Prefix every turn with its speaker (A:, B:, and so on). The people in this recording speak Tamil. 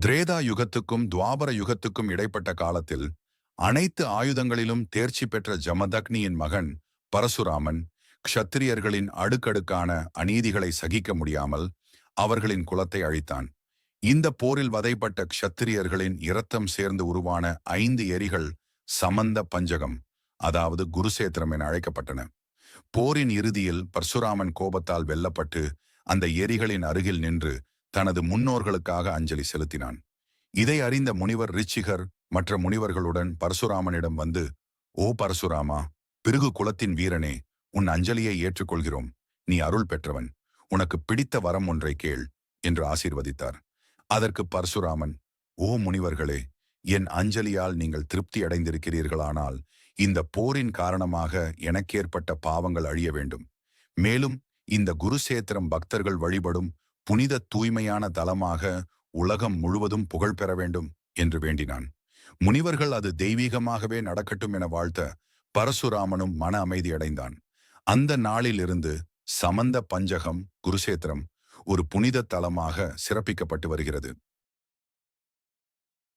A: திரேதா யுகத்துக்கும் துவாபர யுகத்துக்கும் இடைப்பட்ட காலத்தில் அனைத்து ஆயுதங்களிலும் தேர்ச்சி பெற்ற ஜமதக்னியின் மகன் பரசுராமன் க்ஷத்திரியர்களின் அடுக்கடுக்கான அநீதிகளை சகிக்க முடியாமல் அவர்களின் குலத்தை அழித்தான். இந்த போரில் வதைப்பட்ட க்ஷத்திரியர்களின் இரத்தம் சேர்ந்து உருவான ஐந்து எரிகள் சமந்த பஞ்சகம் அதாவது குருசேத்திரம் என அழைக்கப்பட்டன. போரின் இறுதியில் பரசுராமன் கோபத்தால் வெல்லப்பட்டு அந்த எரிகளின் அருகில் நின்று தனது முன்னோர்களுக்காக அஞ்சலி செலுத்தினான். இதை அறிந்த முனிவர் ரிச்சிகர் மற்ற முனிவர்களுடன் பரசுராமனிடம் வந்து ஓ பரசுராமா பிருகு குலத்தின் வீரனே உன் அஞ்சலியை ஏற்றுக்கொள்கிறோம். நீ அருள் பெற்றவன். உனக்கு பிடித்த வரம் ஒன்றை கேள் என்று ஆசீர்வதித்தார். அதற்கு பரசுராமன் ஓ முனிவர்களே என் அஞ்சலியால் நீங்கள் திருப்தி அடைந்திருக்கிறீர்களானால் இந்த போரின் காரணமாக எனக்கேற்பட்ட பாவங்கள் அழிய வேண்டும். மேலும் இந்த குருசேத்திரம் பக்தர்கள் வழிபடும் புனித தூய்மையான தலமாக உலகம் முழுவதும் புகழ் பெற வேண்டும் என்று வேண்டினான். முனிவர்கள் அது தெய்வீகமாகவே நடக்கட்டும் என வாழ்த்த பரசுராமனும் மன அமைதியடைந்தான் அந்த நாளிலிருந்து சமந்த பஞ்சகம் குருசேத்திரம் ஒரு புனித தலமாக சிறப்பிக்கப்பட்டு வருகிறது.